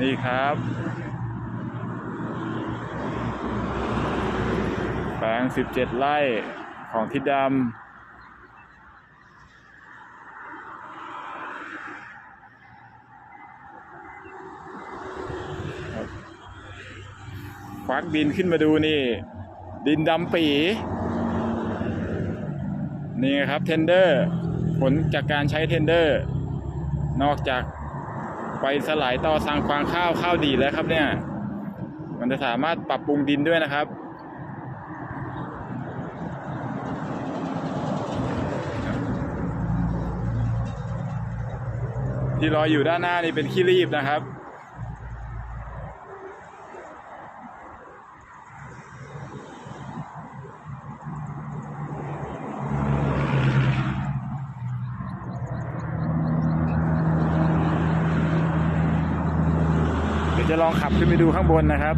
นี่ครับ แปลง 17 ไร่ของทิดดำครับควักดินขึ้นมาดูนี่ ดินดำปี นี่ครับเทนเดอร์ผลจากการใช้เทนเดอร์ นอกจากไปสลายต่อสังควางข้าวข้าวดีแล้วครับเนี่ย มันจะสามารถปรับปรุงดินด้วยนะครับที่ลอยอยู่ด้านหน้านี่เป็นขี้รีบนะครับ เดี๋ยวจะลองขับขึ้นไปดูข้างบนนะครับ